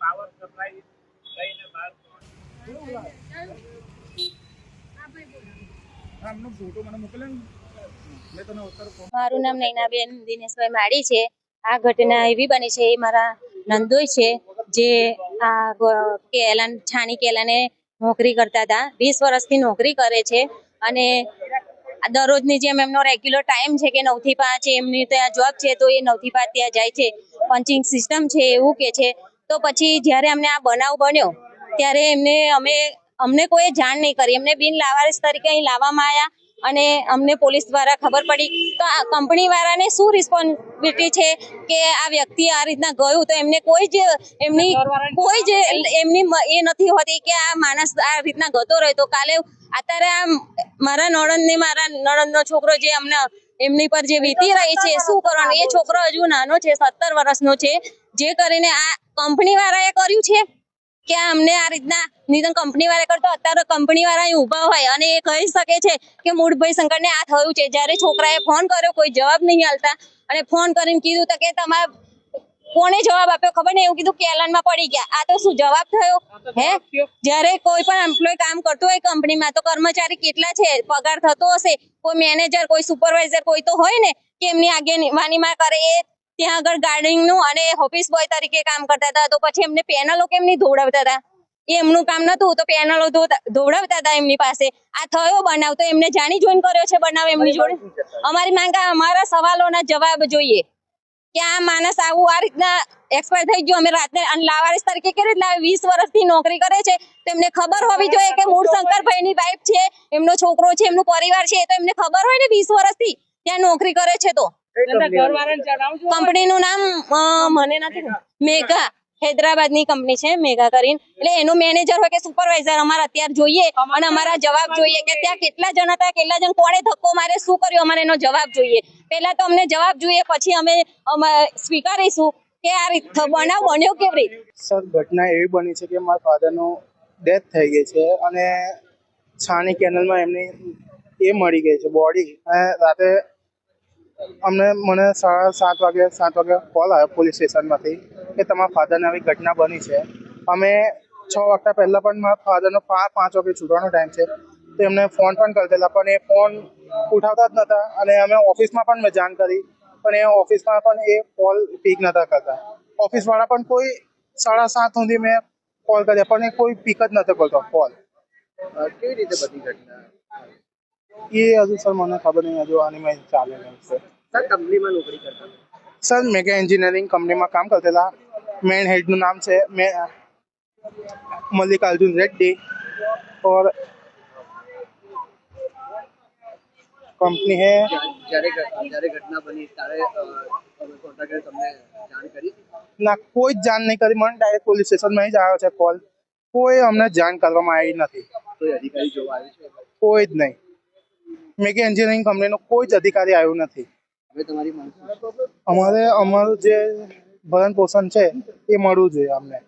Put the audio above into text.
Power supply લઈને બહાર આમનો ફોટો મને મોકલે ને. તને મારું નામ નૈનાબેન દિનેશભાઈ માળી છે. આ ઘટના એવી બની છે, એ મારા નંદોઈ છે, જે આ કેલાન, છાણી કેલાને નોકરી કરતા હતા. વીસ વર્ષથી નોકરી કરે છે અને દરરોજની જેમ એમનો રેગ્યુલર ટાઈમ છે કે નવથી પાંચ એમની ત્યાં જોબ છે તો એ નવથી પાંચ ત્યાં જાય છે. પંચિંગ સિસ્ટમ છે એવું કે છે. તો પછી જ્યારે અમને આ બનાવ બન્યો, ત્યારે એમને અમે અમને કોઈ જાણ નહીં કરી. એમને બિન લાવારીસ તરીકે અહીં લાવવામાં આવ્યા અને અમને પોલીસ દ્વારા ખબર પડી. તો આ કંપની વાળાને શું રિસ્પોન્સિબિલિટી છે કે આ વ્યક્તિ આ રીતના ગયું? તો એમને કોઈ જ, એમની કોઈ જ, એમની એ નથી હોતી કે આ માણસ આ રીતના ગતો રહ્યો. કાલે અત્યારે આ મારા નણંદ ને મારા નણંદનો છોકરો જે અમને એમની પર જે વીતી રહી છે, શું કરવાનું? એ છોકરો હજુ નાનો છે, સત્તર વર્ષનો છે. જે કરીને આ કંપની વાળાએ કર્યું છે? કે અમને આ રીતના નિધન કંપની વાળા કરતો અત્યારે કંપની વાળા અહીં ઊભા હોય અને એ કહી શકે છે કે મૂળભાઈ શંકરને આ થયું છે. જ્યારે છોકરાએ ફોન કર્યો કોઈ જવાબ નહીં આલતા. અને ફોન કરીને કીધું તો કે તમારા કોને જવાબ આપ્યો? ખબર નહીં? એવું કીધું કેલનમાં પડી ગયા. આ તો શું જવાબ થયો? હે? જ્યારે કોઈ પણ એમ્પ્લોય કામ કરતો હોય કંપનીમાં તો કર્મચારી કેટલા છે? પગાર થતો હશે? કોઈ મેનેજર કોઈ સુપરવાઇઝર કોઈ તો હોય ને કે એમની આગેવાનીમાં કરે? એ ત્યાં આગળ ગાર્ડનિંગનું અને ઓફિસ બોય તરીકે કામ કરતા હતા. તો પછી એમને પેનલો કેમ નહીં ધોવડાવતા હતા? એ એમનું કામ નતું તો પેનલો ધોવડાવતા હતા એમની પાસે. આ થયો બનાવ. તો એમને જાણી જોઈને કર્યો છે બનાવ એમની જોડે? અમારી માંગ અમારા સવાલોના જવાબ જોઈએ. કે આ માણસ આવું આ રીતના એક્સપાયર થઈ ગયું. અમે રાતને અને લાવારીસ તરીકે કેવી રીતના વીસ વર્ષથી નોકરી કરે છે. તો એમને ખબર હોવી જોઈએ કે મૂળ શંકરભાઈની વાઈફ છે એમનો છોકરો છે એમનું પરિવાર છે. એ તો એમને ખબર હોય ને વીસ વર્ષથી ત્યાં નોકરી કરે છે તો? કંપનીનું નામ મને નથી મેઘા હૈદરાબાદની કંપની છે મેઘા કરીને. એટલે એનો મેનેજર હોય કે સુપરવાઇઝર અમારે અત્યારે જોઈએ. અને અમારા જવાબ જોઈએ કે ત્યાં કેટલા જણ હતા કેટલા જણ કોણે ધક્કો મારે શું કર્યું અમારે એનો જવાબ જોઈએ. પહેલા તો અમને જવાબ જોઈએ પછી અમે સ્વીકારીશું કે આ રીત બનાવ બન્યો કેવી રીતે. સર ઘટના એવી બની છે કે મારા ફાધરનો ડેથ થઈ ગઈ છે અને છાણી કેનલમાં એમની એ મળી ગઈ છે બોડી અને રાતે અમને, મને સાડા સાત વાગે સાત વાગે કોલ આવ્યો પોલીસ સ્ટેશનમાંથી કે તમારા ફાધરને આવી ઘટના બની છે. અમે છ વાગતા પહેલાં પણ મારા ફાધરનો પાંચ વાગે છૂટવાનો ટાઈમ છે. તો એમને ફોન પણ કરતેલા પણ એ ફોન ઉઠાવતા જ નહોતા અને અમે ઓફિસમાં પણ મેં જાણ કરી, પણ એ ઓફિસમાં પણ એ કોલ પીક નહોતા કરતા. ઓફિસવાળા પણ કોઈ સાડા સાત સુધી મેં કોલ કર્યા, પણ એ કોઈ પીક જ નહોતો કરતો કોલ કેવી રીતે બધી ઘટના? એ હજુ સર મને ખબર નહીં હજુ આની મેં ચાલે નહીં સર કંપનીમાં નોકરી કરતા સર મેગા એન્જિનિયરિંગ કંપનીમાં કામ કરતા હતા. મેન હેડનું નામ છે મે મલ્લિકાર્જુન રેડ્ડી. ઓર કંપની હે જ્યારે જ્યારે ઘટના બની ત્યારે ના કોઈ જ જાણ નહીં કરી. મને ડાયરેક્ટ પોલીસ સ્ટેશન સ્ટેશનમાં જ આવ્યો છે કોલ કોઈ અમને જાણ કરવામાં આવી નથી. કોઈ જ નહીં. મેગા એન્જિનિયરિંગ કંપનીનો કોઈ જ અધિકારી આવ્યો નથી હવે તમારી? અમારે અમારું જે ભરણ પોષણ છે એ મળવું જોઈએ અમને